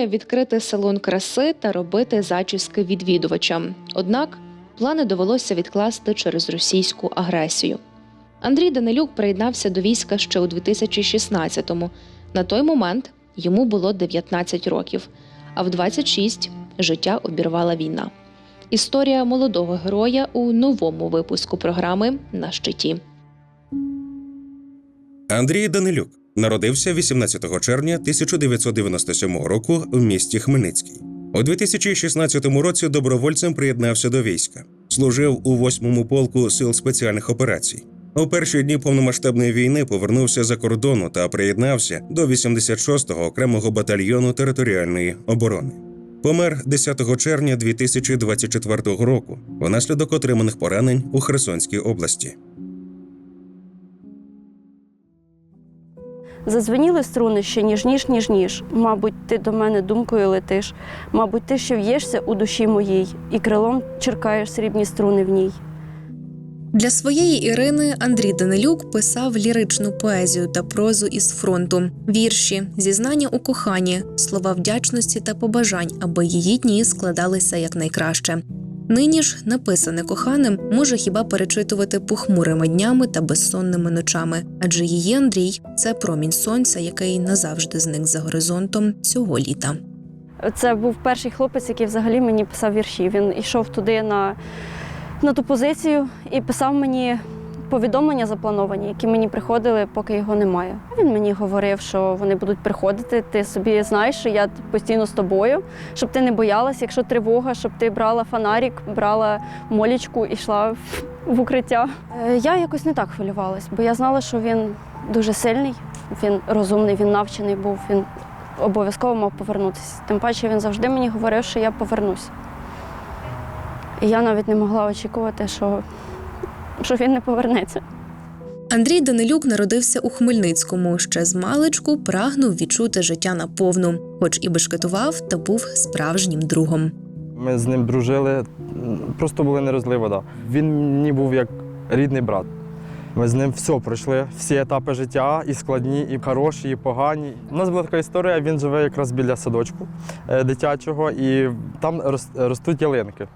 Він відкрити салон краси та робити зачіски відвідувачам. Однак плани довелося відкласти через російську агресію. Андрій Данилюк приєднався до війська ще у 2016-му. На той момент йому було 19 років, а в 26 життя обірвала війна. Історія молодого героя у новому випуску програми на щиті. Андрій Данилюк народився 18 червня 1997 року в місті Хмельницький. У 2016 році добровольцем приєднався до війська, служив у 8-му полку сил спеціальних операцій. У перші дні повномасштабної війни повернувся за кордону та приєднався до 86-го окремого батальйону територіальної оборони. Помер 10 червня 2024 року внаслідок отриманих поранень у Херсонській області. Задзвеніли струни ще ніж-ніж, ніж-ніж. Мабуть, ти до мене думкою летиш. Мабуть, ти ще в'єшся у душі моїй, і крилом черкаєш срібні струни в ній. Для своєї Ірини Андрій Данилюк писав ліричну поезію та прозу із фронту, вірші, зізнання у коханні, слова вдячності та побажань, аби її дні складалися якнайкраще. Нині ж написане коханим може хіба перечитувати похмурими днями та безсонними ночами, адже її Андрій це промінь сонця, який назавжди зник за горизонтом цього літа. Це був перший хлопець, який взагалі мені писав вірші. Він йшов туди на, на ту позицію і писав мені повідомлення заплановані, які мені приходили, поки його немає. Він мені говорив, що вони будуть приходити. Ти собі знаєш, що я постійно з тобою, щоб ти не боялась, якщо тривога, щоб ти брала фонарик, брала молічку і йшла в, укриття. Е, Я якось не так хвилювалась, бо я знала, що він дуже сильний, він розумний, він навчений був. Він обов'язково мав повернутися. Тим паче він завжди мені говорив, що я повернусь. І я навіть не могла очікувати, що, що він не повернеться. Андрій Данилюк народився у Хмельницькому. Ще з маличку прагнув відчути життя наповну, хоч і бешкетував та був справжнім другом. Ми з ним дружили, просто були не вода. Він мені був як рідний брат. Ми з ним все пройшли, всі етапи життя, і складні, і хороші, і погані. У нас була така історія, він живе якраз біля садочку е, дитячого, і там ростуть ялинки.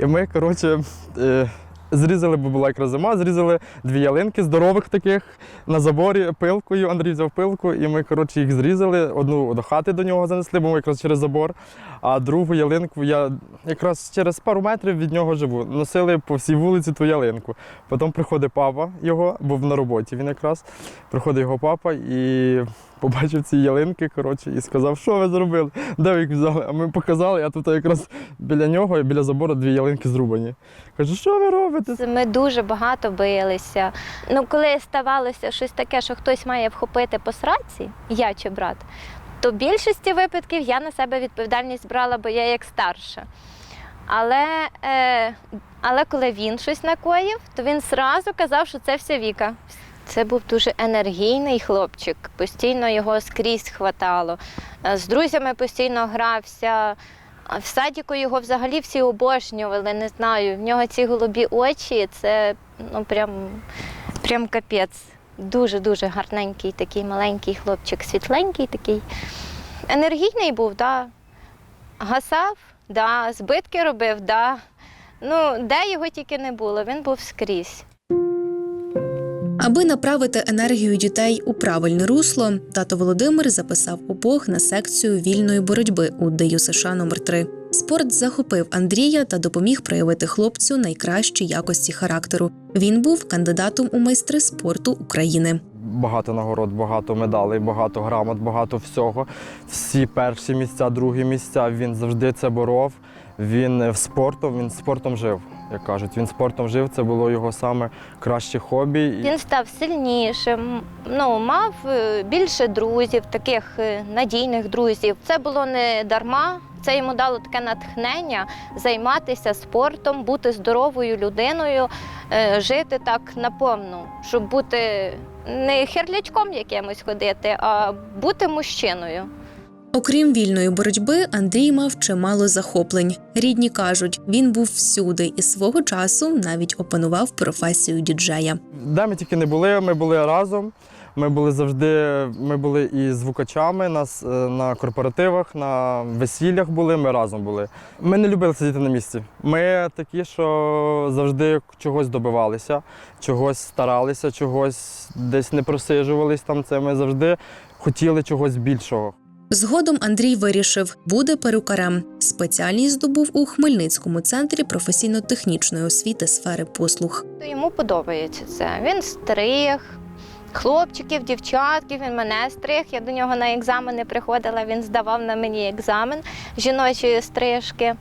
І ми, коротше, е, зрізали, бо була якраз зима, зрізали дві ялинки здорових таких на заборі пилкою. Андрій взяв пилку, і ми, коротше, їх зрізали. Одну до хати до нього занесли, бо ми якраз через забор. А другу ялинку я якраз через пару метрів від нього живу. Носили по всій вулиці ту ялинку. Потім приходить папа його, був на роботі він якраз. Приходить його папа і побачив ці ялинки, коротше, і сказав, що ви зробили? Де ви їх взяли? А ми показали, а тут якраз біля нього, біля забору дві ялинки зрубані. Кажу, що ви робите? Ми дуже багато билися. Ну, коли ставалося щось таке, що хтось має вхопити по сраці, я чи брат, то в більшості випадків я на себе відповідальність брала, бо я як старша. Але, е, але коли він щось накоїв, то він зразу казав, що це все Віка. Це був дуже енергійний хлопчик, постійно його скрізь хватало. Е, З друзями постійно грався. В садіку його взагалі всі обожнювали, не знаю. В нього ці голубі очі, це ну прям, прям капець. Дуже-дуже гарненький такий маленький хлопчик, світленький такий. Енергійний був, да. Гасав, да. збитки робив, да. Ну, де його тільки не було, він був скрізь. Аби направити енергію дітей у правильне русло, тато Володимир записав обох на секцію вільної боротьби у ДЮСШ США номер 3 Спорт захопив Андрія та допоміг проявити хлопцю найкращі якості характеру. Він був кандидатом у майстри спорту України. Багато нагород, багато медалей, багато грамот, багато всього. Всі перші місця, другі місця. Він завжди це боров. Він спортом, він спортом жив, як кажуть. Він спортом жив, це було його саме краще хобі. Він став сильнішим, ну, мав е, більше друзів, таких е, надійних друзів. Це було не дарма. Це йому дало таке натхнення займатися спортом, бути здоровою людиною, е, жити так наповну, щоб бути не херлячком якимось ходити, а бути мужчиною. Окрім вільної боротьби, Андрій мав чимало захоплень. Рідні кажуть, він був всюди і свого часу навіть опанував професію діджея. Де ми тільки не були, ми були разом. Ми були завжди, ми були і звукачами нас е, на корпоративах, на весіллях були, ми разом були. Ми не любили сидіти на місці. Ми такі, що завжди чогось добивалися, чогось старалися, чогось десь не просижувались там. Це ми завжди хотіли чогось більшого. Згодом Андрій вирішив, буде перукарем. Спеціальність здобув у Хмельницькому центрі професійно-технічної освіти сфери послуг. Йому подобається це. Він стриг. Хлопчиків, дівчатків, він мене стриг. Я до нього на екзамени приходила, він здавав на мені екзамен жіночої стрижки.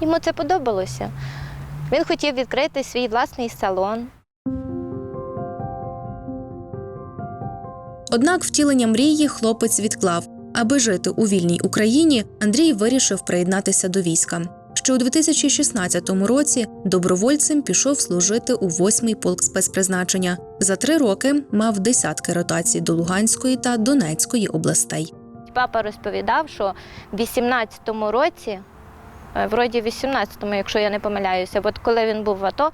Йому це подобалося. Він хотів відкрити свій власний салон. Однак втілення мрії хлопець відклав. Аби жити у вільній Україні, Андрій вирішив приєднатися до війська. Ще у 2016 році добровольцем пішов служити у 8-й полк спецпризначення. За три роки мав десятки ротацій до Луганської та Донецької областей. Папа розповідав, що в 18-му році, е, вроді в 18-му, якщо я не помиляюся, от коли він був в АТО,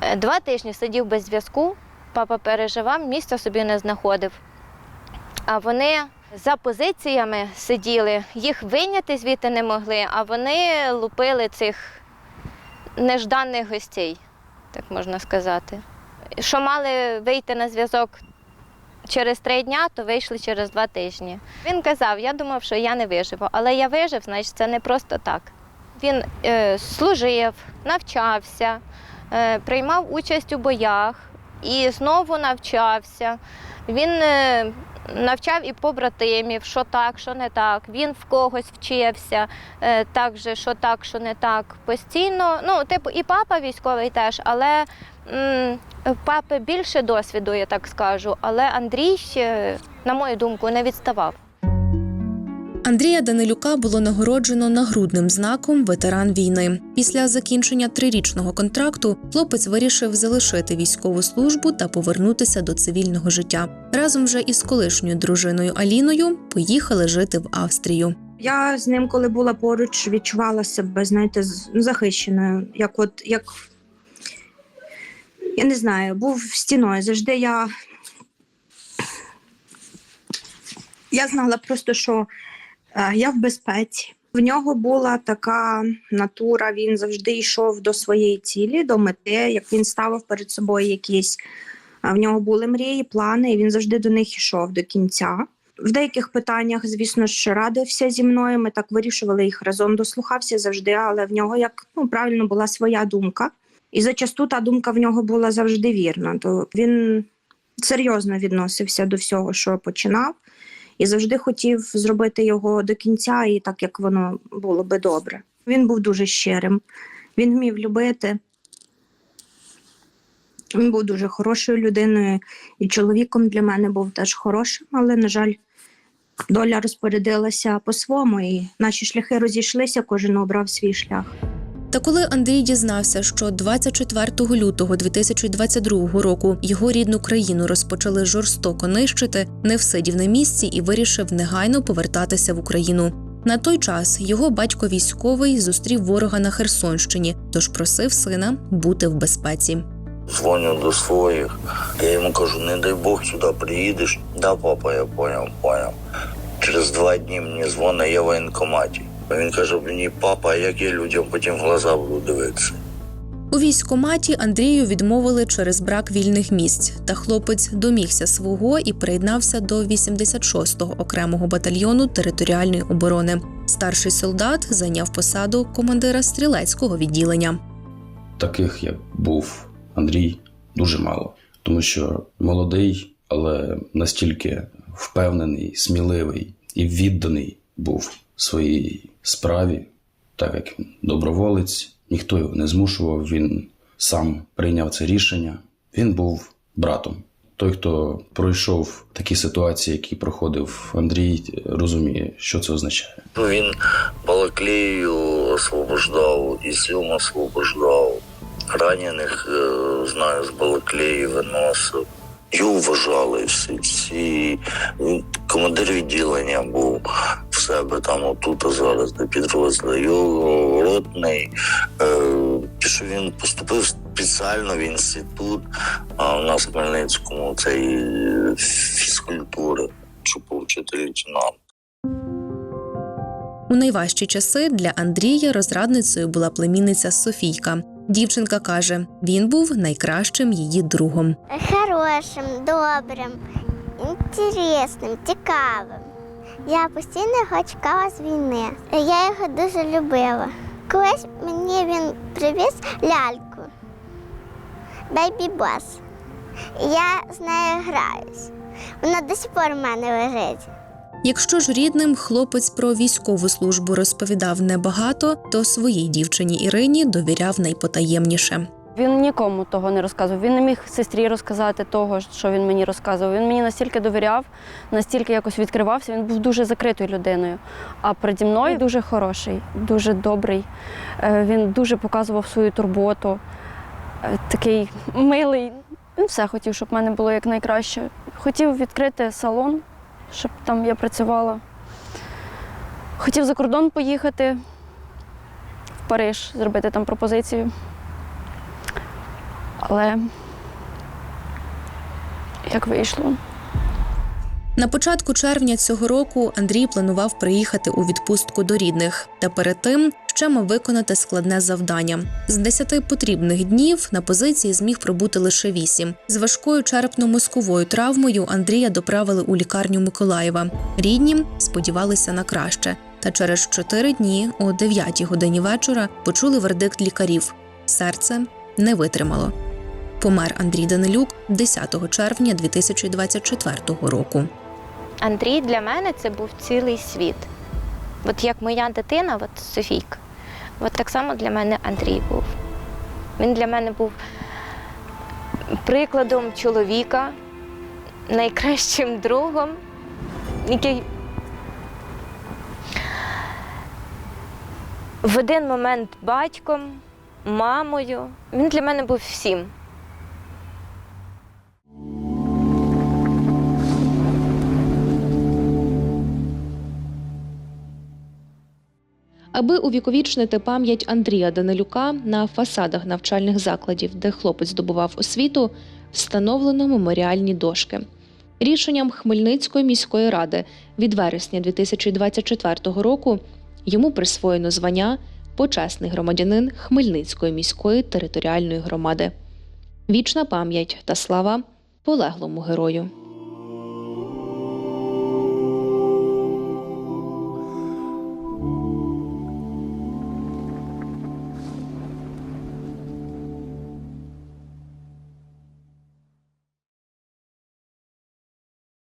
е, два тижні сидів без зв'язку, папа переживав, місця собі не знаходив. А вони за позиціями сиділи, їх вийняти звідти не могли, а вони лупили цих нежданих гостей, так можна сказати. Що мали вийти на зв'язок через три дня, то вийшли через два тижні. Він казав, я думав, що я не виживу, але я вижив, значить це не просто так. Він е, служив, навчався, е, приймав участь у боях і знову навчався. Він е, навчав і побратимів, що так, що не так. Він в когось вчився, е, так що так, що не так. Постійно, ну, типу, і папа військовий теж, але папи більше досвіду, я так скажу. Але Андрій, на мою думку, не відставав. Андрія Данилюка було нагороджено нагрудним знаком ветеран війни. Після закінчення трирічного контракту хлопець вирішив залишити військову службу та повернутися до цивільного життя. Разом вже із колишньою дружиною Аліною поїхали жити в Австрію. Я з ним, коли була поруч, відчувала себе, знаєте, ну, захищеною. Як от як я не знаю, був стіною. Завжди я. Я знала просто, що я в безпеці. В нього була така натура, він завжди йшов до своєї цілі, до мети, як він ставив перед собою якісь. В нього були мрії, плани, і він завжди до них йшов до кінця. В деяких питаннях, звісно ж, радився зі мною. Ми так вирішували їх разом, дослухався завжди, але в нього як ну правильно була своя думка. І зачасту та думка в нього була завжди вірна. То він серйозно відносився до всього, що починав, і завжди хотів зробити його до кінця, і так як воно було би добре. Він був дуже щирим, він вмів любити. Він був дуже хорошою людиною, і чоловіком для мене був теж хорошим, але, на жаль, доля розпорядилася по-своєму, і наші шляхи розійшлися, кожен обрав свій шлях. Та коли Андрій дізнався, що 24 лютого 2022 року його рідну країну розпочали жорстоко нищити, не всидів на місці і вирішив негайно повертатися в Україну. На той час його батько військовий зустрів ворога на Херсонщині, тож просив сина бути в безпеці. Дзвоню до своїх. Я йому кажу, не дай Бог сюди приїдеш. Да, папа, я поняв, поняв. Через два дні мені дзвонить, я в воєнкоматі. Він каже, мені папа, а як я людям потім в глаза буду дивитися. У військкоматі Андрію відмовили через брак вільних місць, та хлопець домігся свого і приєднався до 86-го окремого батальйону територіальної оборони. Старший солдат зайняв посаду командира стрілецького відділення. таких, як був Андрій, дуже мало. Тому що молодий, але настільки впевнений, сміливий і відданий був в своїй справі, так як він доброволець, ніхто його не змушував, він сам прийняв це рішення. Він був братом. Той, хто пройшов такі ситуації, які проходив Андрій, розуміє, що це означає. Ну, Він Балаклею освобождав, і Сюм освобождав. Ранених, е, знаю, з Балаклеї виносив. Його вважали всі. всі. Командир відділення був себе там отут, зараз де підрозділ. Його ротний. Е, що він поступив спеціально в інститут, а у нас в Хмельницькому цей е, фізкультури, щоб отримати лейтенант. У найважчі часи для Андрія розрадницею була племінниця Софійка. Дівчинка каже, він був найкращим її другом. Хорошим, добрим, інтересним, цікавим. Я постійно його чекала з війни. Я його дуже любила. Колись мені він привіз ляльку Бейбі Бос. Я з нею граюсь. Вона до сих пор в мене лежить. Якщо ж рідним хлопець про військову службу розповідав небагато, то своїй дівчині Ірині довіряв найпотаємніше. Він нікому того не розказував. Він не міг сестрі розказати того, що він мені розказував. Він мені настільки довіряв, настільки якось відкривався. Він був дуже закритою людиною. А переді мною дуже хороший, дуже добрий. Е, Він дуже показував свою турботу. Е, Такий милий. Він все хотів, щоб в мене було якнайкраще. Хотів відкрити салон, щоб там я працювала. Хотів за кордон поїхати в Париж, зробити там пропозицію. Але як вийшло? На початку червня цього року Андрій планував приїхати у відпустку до рідних, та перед тим ще мав виконати складне завдання. З десяти потрібних днів на позиції зміг пробути лише вісім. З важкою черепно-мозковою травмою Андрія доправили у лікарню Миколаєва. Рідні сподівалися на краще. Та через чотири дні, о 9 годині вечора, почули вердикт лікарів. Серце не витримало. Помер Андрій Данилюк 10 червня 2024 року. Андрій для мене це був цілий світ. От як моя дитина, от Софійка, от так само для мене Андрій був. Він для мене був прикладом чоловіка, найкращим другом, який в один момент батьком, мамою. Він для мене був всім. Аби увіковічнити пам'ять Андрія Данилюка на фасадах навчальних закладів, де хлопець здобував освіту, встановлено меморіальні дошки. Рішенням Хмельницької міської ради від вересня 2024 року йому присвоєно звання почесний громадянин Хмельницької міської територіальної громади. Вічна пам'ять та слава полеглому герою.